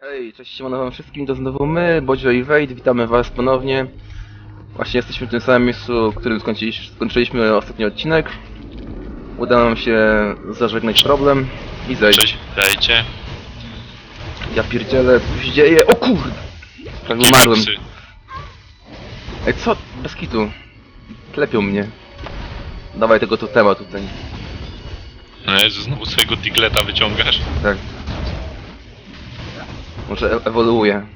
Hej, cześć siemano wam wszystkim, to znowu my, Bodzio i Wade, witamy was ponownie. Właśnie jesteśmy w tym samym miejscu, w którym skończyliśmy, ostatni odcinek. Udało nam się zażegnać problem i zejść. Cześć, dajcie. Ja pierdzielę, co się dzieje? O kurde! Prawie umarłem. Kiksy. Ej, co? Bez kitu. Klepią mnie. Dawaj tego totema tutaj. No Jezu, znowu swojego digleta wyciągasz. Tak. Może e ewoluuje.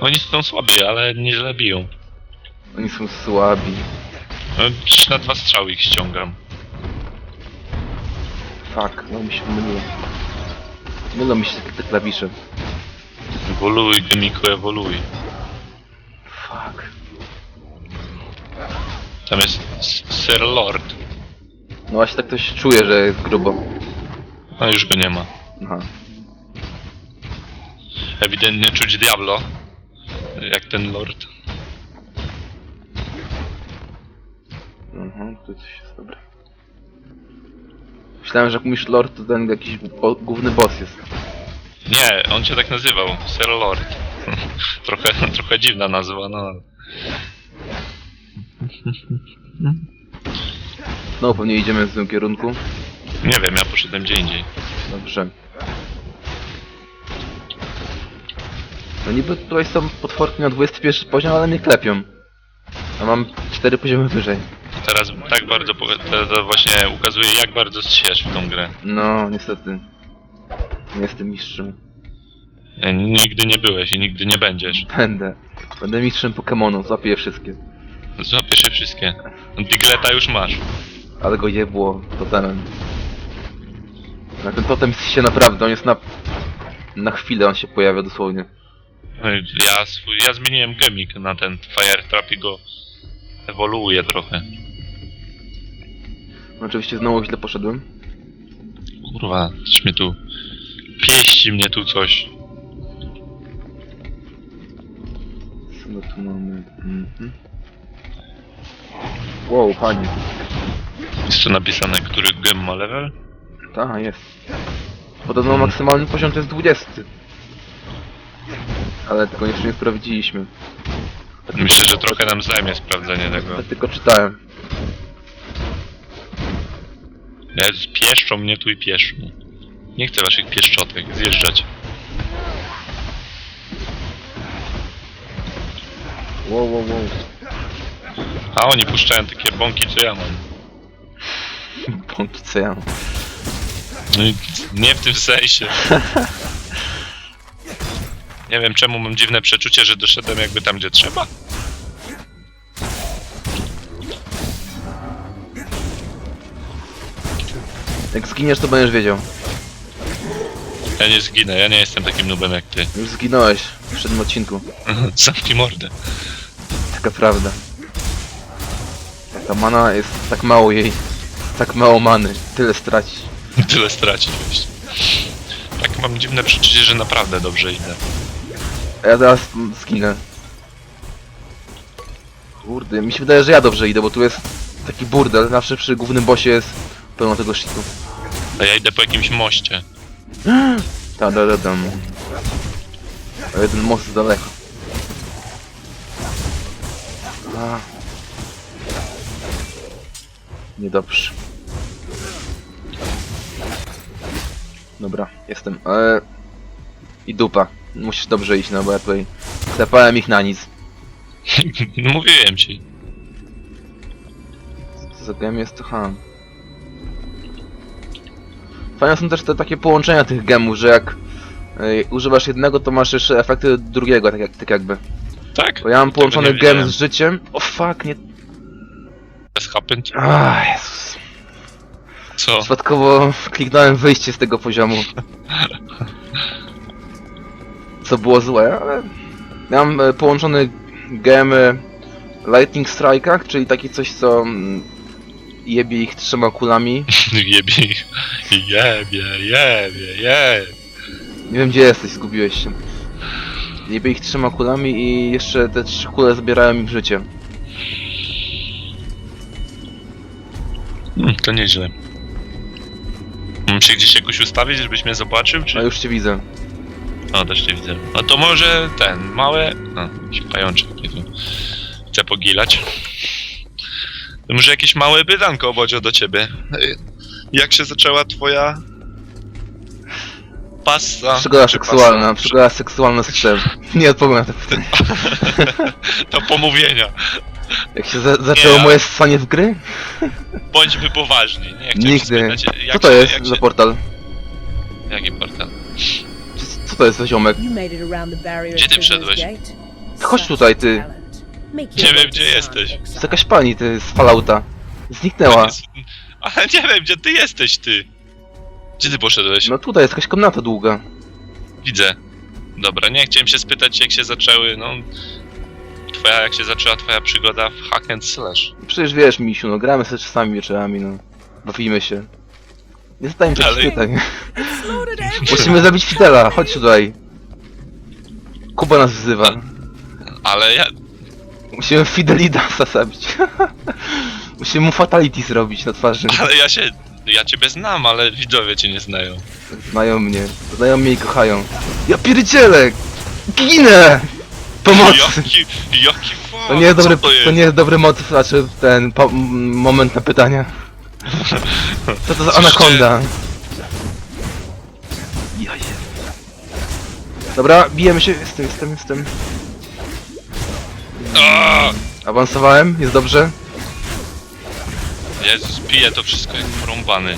Oni są słabi, ale nieźle biją. Oni są słabi. No, 3 na 2 strzały ich ściągam. Fuck, no mi się myliło. Mylą mi się te, te klawisze. Ewoluuj, Gemiku, ewoluuj. Fuck. Tam jest S- Sir Lord. No właśnie tak to się czuje, że jest grubo. No już go nie ma. Aha. Ewidentnie czuć Diablo. Jak ten Lord. Mhm, tu coś jest dobre. Myślałem, że jak mówisz lord, to ten jakiś bo główny boss jest. Nie, on cię tak nazywał. Sir Lord. trochę, trochę dziwna nazwa, no. No pewnie idziemy w tym kierunku. Nie wiem, ja poszedłem gdzie indziej. Dobrze. No niby tutaj są potworki na 21 poziom, ale mnie klepią. A mam 4 poziomy wyżej. Teraz tak bardzo to, to właśnie ukazuje jak bardzo siesz w tą grę. No, niestety. Nie jestem mistrzem. E, Nigdy nie byłeś i nigdy nie będziesz. Będę. Będę mistrzem Pokémonu, złapię je wszystkie. Złapiesz je wszystkie. Digleta już masz. Ale go jebło totemem. Na ten totem się naprawdę, on jest na... Na chwilę on się pojawia dosłownie. No Ja, swój, ja zmieniłem gemik na ten Fire Trap i go ewoluuje trochę. Oczywiście znowu źle poszedłem. Kurwa, coś mnie tu... Pieści mnie tu coś. Co my tu mamy? Mhm. Wow, panie. Jest tu napisane, który gem ma level? Ta, jest. Podobno maksymalny poziom to jest 20. Ale tego jeszcze nie sprawdziliśmy. Myślę, że trochę nam zajmie sprawdzenie tego. Ja tylko czytałem. Jezus, pieszczą mnie tu i pieszczą. Nie chcę waszych pieszczotek, zjeżdżać. Wow, wow, wow. A oni puszczają takie bąki, co ja mam. Pąki co ja mam. No i nie w tym sensie. Nie wiem czemu mam dziwne przeczucie, że doszedłem jakby tam gdzie trzeba. Jak zginiesz to będziesz wiedział. Ja nie zginę, ja nie jestem takim nubem jak ty. Już zginąłeś w przednim odcinku. Zamknij mordę. Taka prawda. Ta mana jest tak mało jej. Tak mało many. Tyle straci. Tyle stracić właśnie. Tak mam dziwne przeczucie, że naprawdę dobrze idę. A ja zaraz zginę. Kurde, mi się wydaje, że ja dobrze idę, bo tu jest taki burdel. Zawsze przy głównym bossie jest pełno tego shitu. A ja idę po jakimś moście. Ta da da dam. A jeden most jest daleko. A. Niedobrze. Dobra, jestem. E... I dupa. Musisz dobrze iść, no bo ja tutaj klepałem ich na nic. No mówiłem ci. Co za gem jest to ham. Fajne są też te takie połączenia tych gemów, że jak y, używasz jednego, to masz jeszcze efekty drugiego, tak, jak, tak jakby. Tak? Bo ja mam połączony nie gem wiedziałem. z życiem. O fuck, nie. Has happened? Ah, Jezus. Co? Przypadkowo kliknąłem wyjście z tego poziomu. Co było złe, ale. Miałem e, połączony gem e, Lightning Strike'ach, czyli taki coś, co mm, jebie ich trzema kulami. Jebie. Jebie, jebie, jebie. Nie wiem gdzie jesteś, zgubiłeś się. Jebie ich trzema kulami i jeszcze te trzy kule zabierają im życie. Hmm, to nieźle. Mam się gdzieś jakoś ustawić, żebyś mnie zobaczył, czy... No już cię widzę. O, też nie widzę. No to może ten, małe... No, jakiś pajączek mnie tu chce pogilać. To może jakieś małe pytanko, Bodzio, do ciebie. Jak się zaczęła twoja... Pasta... Przygoda czy seksualna, pasta- przygoda seksualna z psem. Nie odpowiem na to pytanie. To pomówienia. Jak się za zaczęło Nie, moje ssanie w gry? Bądźmy poważni. Nie, Nigdy. Spytać, Co to się, jest za portal? Jaki portal? Co to jest za ziomek? Gdzie ty wszedłeś? Chodź tutaj, ty. Nie wiem, gdzie jesteś. To jest jakaś pani, ty z Fallouta. Zniknęła. Ale nie wiem, gdzie ty jesteś, ty. Gdzie ty poszedłeś? No tutaj jest jakaś komnata długa. Widzę. Dobra, nie, chciałem się spytać, jak się zaczęły, no... Twoja, jak się zaczęła twoja przygoda w hack and slash. Przecież wiesz, misiu, no gramy sobie czasami wieczorami, no. Bawimy się. Nie pytań. Exploded everywhere. Musimy zabić Fidela, chodź tutaj. Kuba nas wzywa. Ale ja... Musimy Fidelidasa zabić. Musimy mu fatality zrobić na twarzy. Ale ja się... Ja ciebie znam, ale widzowie cię nie znają. Znają mnie. Znają mnie i kochają. Ja pierdzielę! Ginę! Pomocy! Jaki... Jaki fuck, To nie jest dobry, to jest? to nie jest dobry motyw, znaczy ten po, moment na pytania. Co to za anakonda? Dobra, bijemy się, jestem, jestem, jestem. Awansowałem, jest dobrze. Jezus, piję to wszystko jak porąbany.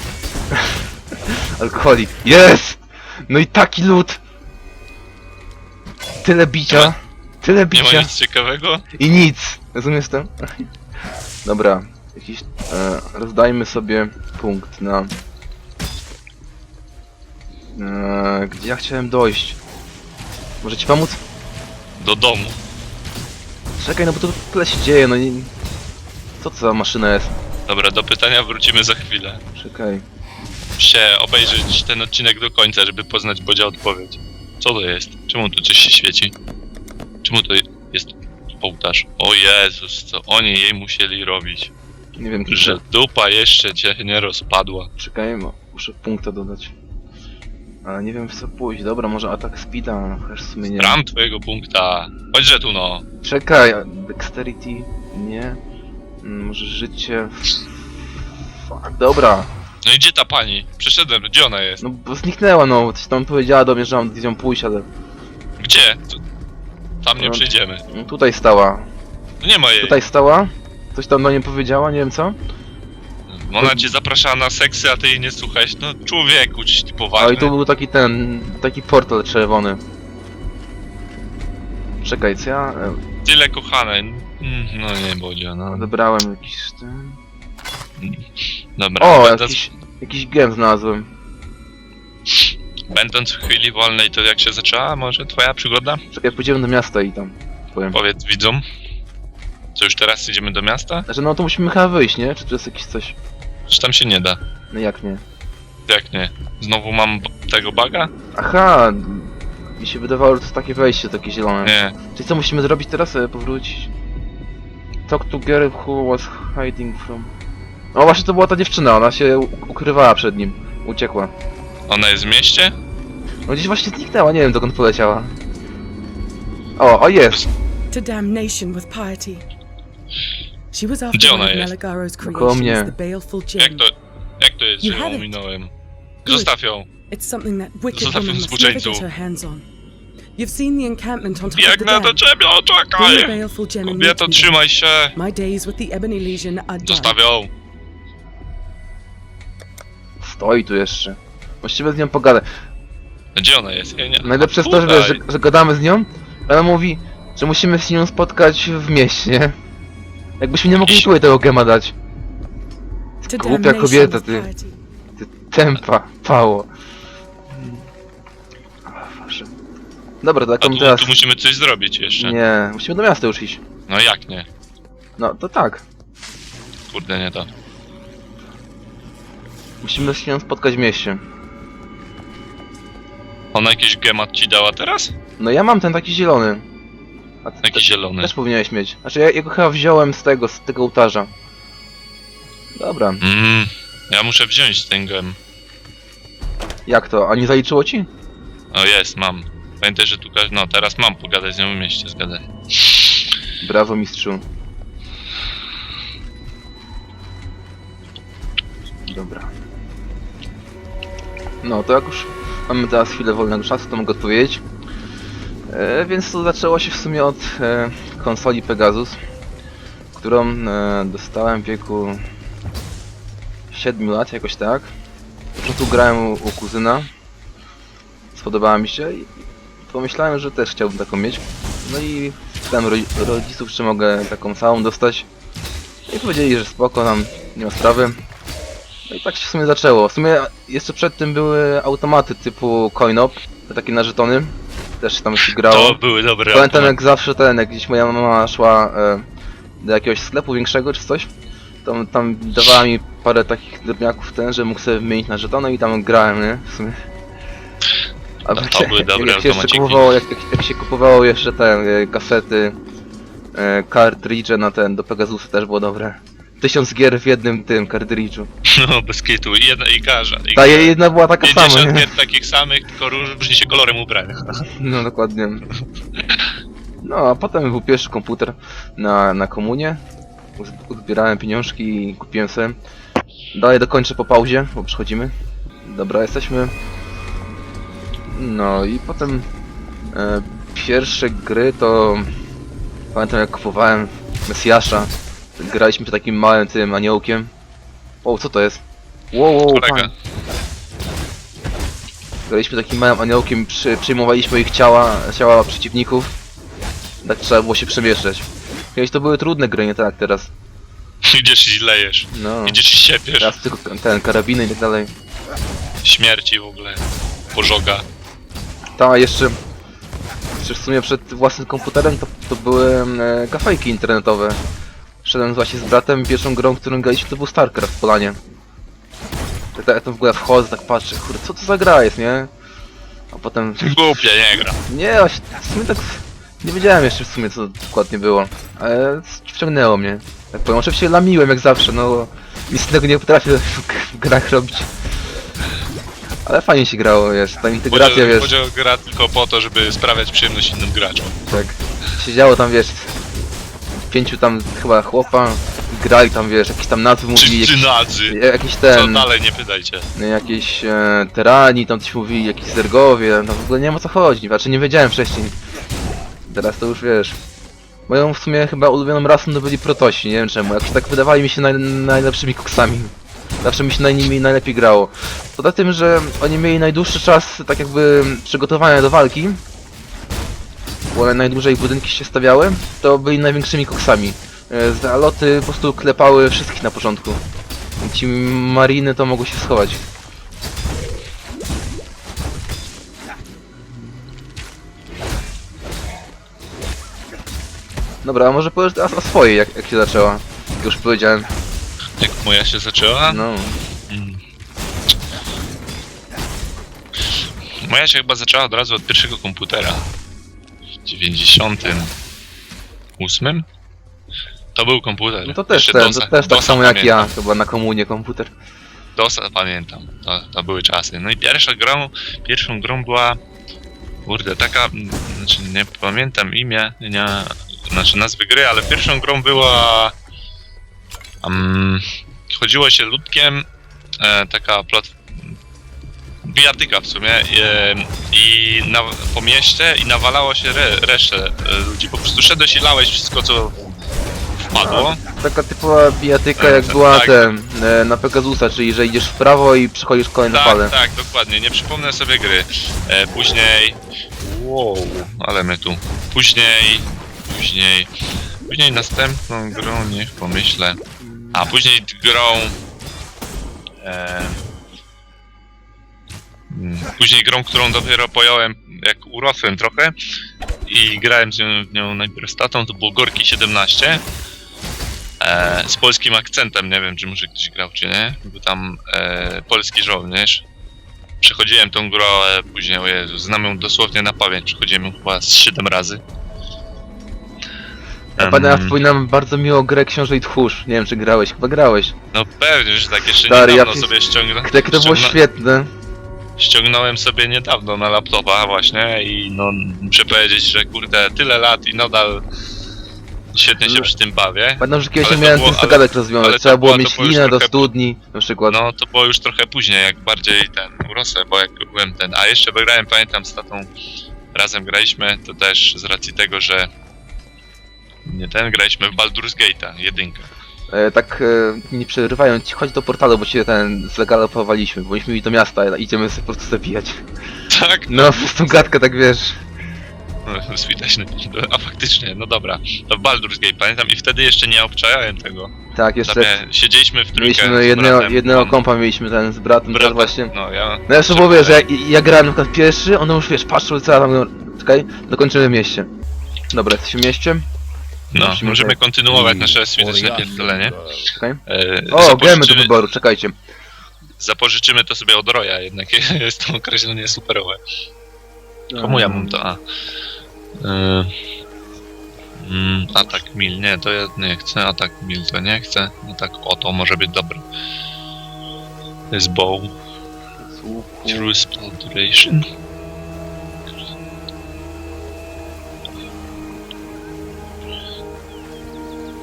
Alkoholik. Jest! No i taki lód! Tyle bicia. Tyle Nie ma bicia. nic ciekawego? I nic! Rozumiesz to? Dobra, jakiś... E, rozdajmy sobie punkt na... E, gdzie ja chciałem dojść? Może ci pomóc? Do domu. Czekaj, no bo to tyle się dzieje, no nie... Co to za maszyna jest? Dobra, do pytania wrócimy za chwilę. Czekaj. Muszę obejrzeć ten odcinek do końca, żeby poznać Bodzia odpowiedź. Co to jest? Czemu tu coś się świeci? Czemu to jest ołtarz? O Jezus, co oni jej musieli robić? Nie wiem, Że że... dupa jeszcze cię nie rozpadła. Czekaj, mo- muszę punkta dodać. Ale nie wiem w co pójść. Dobra, może atak speeda, chociaż w sumie nie. Ram twojego punkta. Chodźże tu no. Czekaj, a dexterity? Nie. Mm, Może życie... Fuck, dobra. No i gdzie ta pani? Przyszedłem, gdzie ona jest? No bo zniknęła, no. Coś tam powiedziała do mnie, że mam z nią pójść, ale... Gdzie? Tu- Tam nie No. przejdziemy. No, tutaj stała. No nie ma jej. Tutaj stała? Coś tam do niej powiedziała, nie wiem co? Ona cię zapraszała na seksy, a ty jej nie słuchałeś. No człowieku, czy ty A poważny? i tu był taki ten... Taki portal czerwony. Czekaj, co ja... e, Tyle kochane. Mm, No nie, Bodzio, no. Odebrałem jakiś... Ten... Dobra, O, będąc, jakiś... Jakiś gem znalazłem. będąc w chwili wolnej, to jak się zaczęła może twoja przygoda? Czekaj, pójdziemy do miasta i tam... Powiem. Powiedz widzom. Co już teraz idziemy do miasta? Znaczy, no to musimy chyba wyjść, nie? Czy to jest jakieś coś... Czy tam się nie da? No jak nie? Jak nie? Znowu mam b- tego baga? Aha! Mi się wydawało, że to jest takie wejście, takie zielone. Nie. Czyli co musimy zrobić teraz? E, Powrócić? Talk to girl who was hiding from... O właśnie to była ta dziewczyna, ona się u- ukrywała przed nim. Uciekła. Ona jest w mieście? No gdzieś właśnie zniknęła, nie wiem dokąd poleciała. O, o jest! To damnation with piety. She was after Gdzie one ona of jest? Melagaro's Koło mnie. creations, the baleful Jak gem. to... Jak to jest, You że ją ominąłem? Zostaw ją. It's something that wicked Zostaw woman ją must never zboczeńcu. get her hands on. You've seen the encampment on top of the Biegnę dam. do ciebie, Bring the czekaj! baleful gem and meet Kobieto, me there. trzymaj się! My days with the Ebony Legion are done. Zostaw ją. Stoi tu jeszcze. Właściwie z nią pogadać. Gdzie ona jest? Ja nie... Najlepsze jest to, że, wiesz, że, że gadamy z nią, a ona mówi, że musimy się nią spotkać w mieście? Jakbyśmy nie mogli tutaj tego gema dać. To Głupia kobieta, ty. Ty tempa, pało. O, Boże. Dobra, to A jaką tu, teraz... tu musimy coś zrobić jeszcze. Nie, musimy do miasta już iść. No jak nie? No, to tak. Kurde, nie to. Musimy się spotkać w mieście. Ona jakiś gemat ci dała teraz? No ja mam ten taki zielony. A ty Jakiś zielony. też powinieneś mieć. Znaczy ja, ja go chyba wziąłem z tego, z tego ołtarza. Dobra, Mmm, ja muszę wziąć ten gem. jak to? A nie zaliczyło ci? O jest, mam. Pamiętaj, że tu każ... No, teraz mam pogadać z nią w mieście, zgadza się. Brawo mistrzu. Dobra. No to jak już mamy teraz chwilę wolnego czasu, to mogę odpowiedzieć. E, więc to zaczęło się w sumie od e, konsoli Pegasus, którą e, dostałem w wieku 7 lat, jakoś tak. Na początku grałem u, u kuzyna. Spodobała mi się i pomyślałem, że też chciałbym taką mieć. No i pytałem ro- rodziców, czy mogę taką samą dostać. I powiedzieli, że spoko, tam nie ma sprawy. No i tak się w sumie zaczęło. W sumie jeszcze przed tym były automaty typu CoinOp, takie na żetony. Też tam się grało. To były dobre Pamiętam jak zawsze ten, jak gdzieś moja mama szła e, do jakiegoś sklepu większego czy coś, to tam dawała mi parę takich drobniaków ten, że mógł sobie wymienić na żetony i tam grałem, nie? W sumie. A To- to były dobre jak się jeszcze kupowało, jak, jak, jak się kupowało jeszcze te e, kasety, e, cartridge na ten, do Pegasusa też było dobre. Tysiąc gier w jednym tym cartridge'u. No, bez kitu. I jedna i każda. I Ta jedna była taka sama, 50 nie? gier takich samych, tylko różni się kolorem ubrania. No dokładnie. No a potem był pierwszy komputer na, na komunie. Uz- Uzbierałem pieniążki i kupiłem sobie. Dalej dokończę po pauzie, bo przechodzimy. Dobra, jesteśmy. No i potem e, pierwsze gry to pamiętam jak kupowałem Mesjasza. Graliśmy przy takim małym tym aniołkiem. O, co to jest? Wow, wow, Kolega. pan. Graliśmy takim małym aniołkiem, przy, przyjmowaliśmy ich ciała, ciała przeciwników. Tak trzeba było się przemieszczać. Kiedyś to były trudne gry, nie tak jak teraz. Idziesz i lejesz. No. Idziesz i siepiesz. Teraz tylko ten karabiny i tak dalej. Śmierci w ogóle. Pożoga. Ta jeszcze. Jeszcze w sumie przed własnym komputerem to, to były e, kafejki internetowe. Szedłem właśnie z bratem i pierwszą grą, którą graliśmy to był StarCraft w Polanie. Tak, tak, ja tam w ogóle wchodzę, tak patrzę, kurde, co to za gra jest, nie? A potem Głupie, nie gra. Nie, właśnie w sumie tak nie wiedziałem jeszcze w sumie co dokładnie było, ale wciągnęło mnie. Tak powiem, oczywiście lamiłem jak zawsze, no nic tego nie potrafię w, grach robić. Ale fajnie się grało, wiesz, ta integracja, Podział, wiesz, podział gra tylko po to, żeby sprawiać przyjemność innym graczom. tak. Siedziało tam, wiesz, pięciu tam chyba chłopa, grali tam, wiesz, jakieś tam nazwy mówili, jakiś, jakiś Co ten, dalej, nie pytajcie. jakieś e, terani, tam coś mówili, jakieś zergowie, no w ogóle nie wiem o co chodzi, znaczy nie wiedziałem wcześniej. Teraz to już wiesz. Moją w sumie chyba ulubioną rasą to byli protosi, nie wiem czemu, jakoś tak wydawali mi się naj, najlepszymi koksami. Zawsze mi się na nimi najlepiej grało. Poza tym, że oni mieli najdłuższy czas tak jakby przygotowania do walki, bo najdłużej budynki się stawiały, to byli największymi koksami. E, Zaloty po prostu klepały wszystkich na początku. Ci mariny to mogły się schować. Dobra, a może powiesz teraz o swojej, jak, jak się zaczęła. Jak już powiedziałem. Jak moja się zaczęła? No. Mm. Moja się chyba zaczęła od razu od pierwszego komputera. W 98? To był komputer. No to też, Jeszcze ten, DOSa- to też tak samo jak ja, pamiętam. chyba na komunie komputer. DOSa pamiętam. To, to były czasy. No i pierwsza grą, pierwszą grą była kurde, taka, mm, znaczy nie pamiętam imię, nie, znaczy nazwy gry, ale pierwszą grą była um, chodziło się ludkiem, e, taka plat, bijatyka w sumie e, i na, po mieście i nawalało się re, resztę e, ludzi, po prostu szedłeś i lałeś wszystko co wpadło. Taka typowa bijatyka Tak, jak tak, była tak. ten, e, na Pegasusa, czyli że idziesz w prawo i przechodzisz kolejne fale. Tak, tak, dokładnie, nie przypomnę sobie gry. E, później. Wow, ale my tu. Później. Później. Później następną grą, niech pomyślę. A później grą. E, później grą, którą dopiero pojąłem, jak urosłem trochę i grałem z nią, w nią najpierw z tatą, to było Gorki 17 e, z polskim akcentem, nie wiem czy może ktoś grał czy nie, był tam e, polski żołnierz. Przechodziłem tą grę, ale później, o Jezu, znam ją dosłownie na pamięć, przechodziłem ją chyba z 7 razy. Ja pamiętam, ja wspominam bardzo miło grę Książę i Tchórz. Nie wiem czy grałeś, chyba grałeś. No pewnie, że tak jeszcze Stary, ja niedawno pis- sobie ściągnę. Jakie to było ściągnę- świetne. Ściągnąłem sobie niedawno na laptopa właśnie i no muszę powiedzieć, że kurde, tyle lat i nadal świetnie się przy tym bawię. Pamiętam, że kiedyś nie miałem ale- zagadek rozwiązać. Trzeba było mieć linę do studni, na przykład. No to było już trochę później, jak bardziej ten urosłem, bo jak byłem ten. A jeszcze grałem, pamiętam z tatą razem graliśmy, to też z racji tego, że nie ten, graliśmy w Baldur's Gate'a, jedynkę. E, tak e, nie przerywając ci, chodź do portalu, bo cię ten zlegalopowaliśmy. Byliśmy mi do miasta, i idziemy sobie po prostu zabijać. Tak? No, przez tą gadkę tak wiesz. No, Widać, no, a faktycznie, no dobra. To Baldur's Gate, pamiętam i wtedy jeszcze nie obczajałem tego. Tak, jeszcze Sobie siedzieliśmy w trójkę mieliśmy z jednego, bratem. jednego On- kompa, mieliśmy ten z bratem, brat, teraz właśnie. No ja... No jeszcze było, wiesz, że ja, ja grałem na przykład pierwszy, on już wiesz, patrzył co ja tam, czekaj, dokończymy w mieście. Dobra, jesteśmy w mieście, No, musimy możemy tak- kontynuować nasze świetne pierdolenie. czekaj. E, O, gemy do wyboru, czekajcie. Zapożyczymy to sobie od Roya, jednak jest to określenie superowe. Komu ja mam to? A. Yy. Mm, atak mil, nie, to ja nie chcę, atak mil to nie chcę. No tak, o to może być dobre. To jest bow, Słuchu. through spell duration.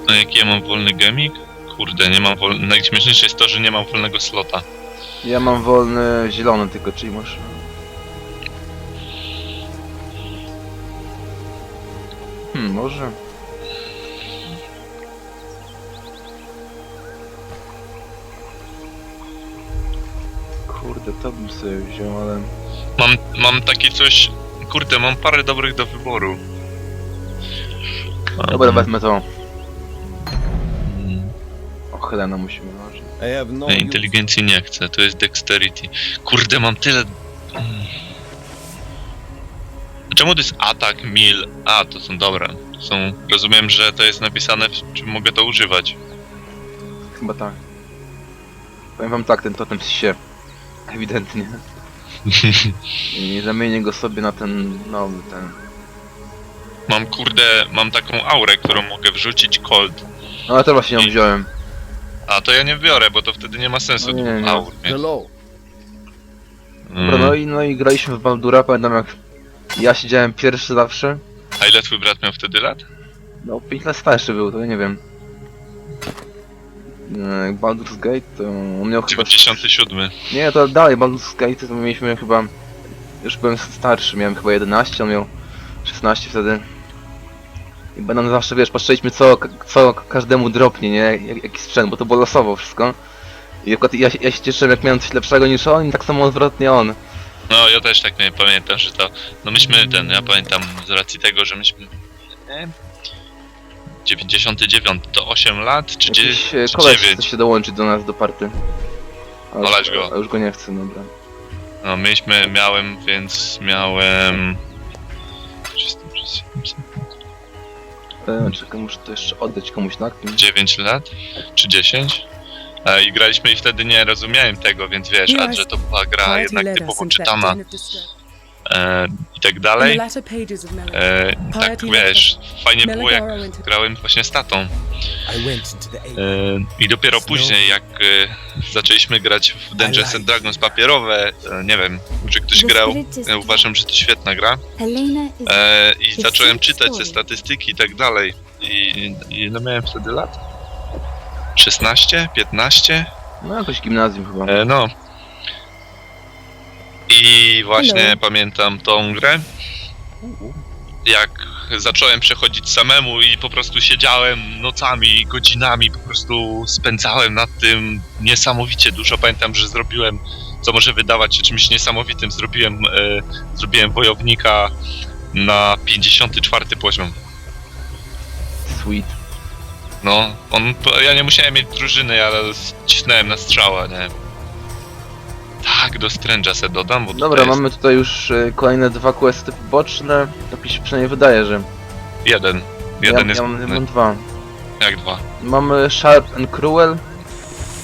A jaki ja mam wolny gemik? Kurde, nie mam wolny. Najśmieszniejsze jest to, że nie mam wolnego slota. Ja mam wolny zielony tylko, czyli masz... Hmm, może... Kurde, to bym sobie wziął, ale... Mam, mam takie coś. Kurde, mam parę dobrych do wyboru. Dobra, wezmę to. Helena musimy ważyć. I have no Ja inteligencji nie chcę, to jest dexterity. Kurde, mam tyle. Mm. Czemu to jest atak, mil? A, to są dobre. Są. Rozumiem, że to jest napisane, w czym mogę to używać. Chyba tak. Powiem wam tak, ten totem się. Ewidentnie. I zamienię go sobie na ten nowy, ten... Mam kurde, mam taką aurę, którą mogę wrzucić cold. No ale to właśnie ją I- wziąłem. A to ja nie biorę, bo to wtedy nie ma sensu No nie, nie. aur. Nie? Hello. Dobra, no i, no i graliśmy w Baldura, pamiętam jak ja siedziałem pierwszy zawsze. A ile twój brat miał wtedy lat? No 5 lat starszy był, to ja nie wiem. E, Jak Baldur's Gate to on miał chyba... 97. Nie, to dalej Baldur's Gate to mieliśmy chyba... Już byłem starszy, miałem chyba 11, on miał 16 wtedy. I będą zawsze, wiesz, patrzyliśmy co, co każdemu dropnie, nie? Jak, jaki sprzęt, bo to było losowo wszystko. I przykład ja, się- ja się cieszyłem jak miałem coś lepszego niż on i tak samo odwrotnie on. No, ja też tak nie pamiętam, że to. No myśmy ten, ja pamiętam z racji tego, że myśmy. Nie? 99 to 8 lat, czy, Jakiś e, czy koleś chce 9? się dołączyć do nas do party. A już- Olać go. A już go nie chcę, dobra. No, myśmy, miałem, więc miałem. 37, E, czekaj, muszę to jeszcze oddać komuś na kim. 9 lat, czy 10? E, I graliśmy i wtedy nie rozumiałem tego, więc wiesz, a że to była gra jednak typowo czytana. E, i tak dalej. E, tak wiesz, fajnie było jak grałem właśnie z tatą. E, I dopiero później, jak e, zaczęliśmy grać w Dungeons and Dragons papierowe, e, nie wiem, czy ktoś grał, ja uważam, że to świetna gra. E, I zacząłem czytać te statystyki i tak dalej. I, i ile miałem wtedy lat? 16? 15? No jakoś gimnazjum chyba. E, no. I właśnie Hello. pamiętam tą grę. Jak zacząłem przechodzić samemu i po prostu siedziałem nocami, godzinami, po prostu spędzałem nad tym niesamowicie dużo. Pamiętam, że zrobiłem, co może wydawać się czymś niesamowitym, zrobiłem, e, zrobiłem wojownika na 54 poziom. Sweet. No, on, ja nie musiałem mieć drużyny, ale cisnąłem na strzała, nie? Tak, do Strange'a se dodam, bo Dobra, tutaj mamy tutaj już e, kolejne dwa questy boczne. Tak mi się przynajmniej wydaje, że. jeden. Jeden ja, jest ja mam, główny. mam dwa. Jak dwa? Mamy Sharp and Cruel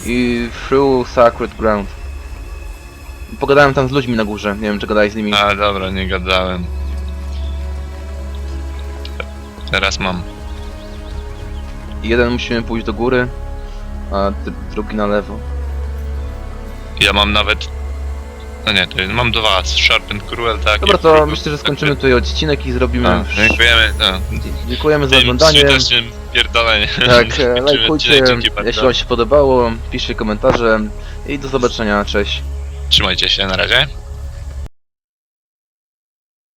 i Through Sacred Ground. Pogadałem tam z ludźmi na górze, nie wiem czy gadałeś z nimi. A, dobra, nie gadałem. Teraz mam. Jeden musimy pójść do góry, a drugi na lewo. Ja mam nawet No nie, to mam do was. Sharp and Cruel, tak? Dobra, to myślę, że skończymy tutaj odcinek i zrobimy... A, dziękujemy. No, Dziękujemy za oglądanie. skutecznym pierdoleniem. Tak, e, Kończymy lajkujcie, odcinek. Dzięki bardzo. jeśli wam się podobało, piszcie komentarze i do zobaczenia, cześć. Trzymajcie się, na razie.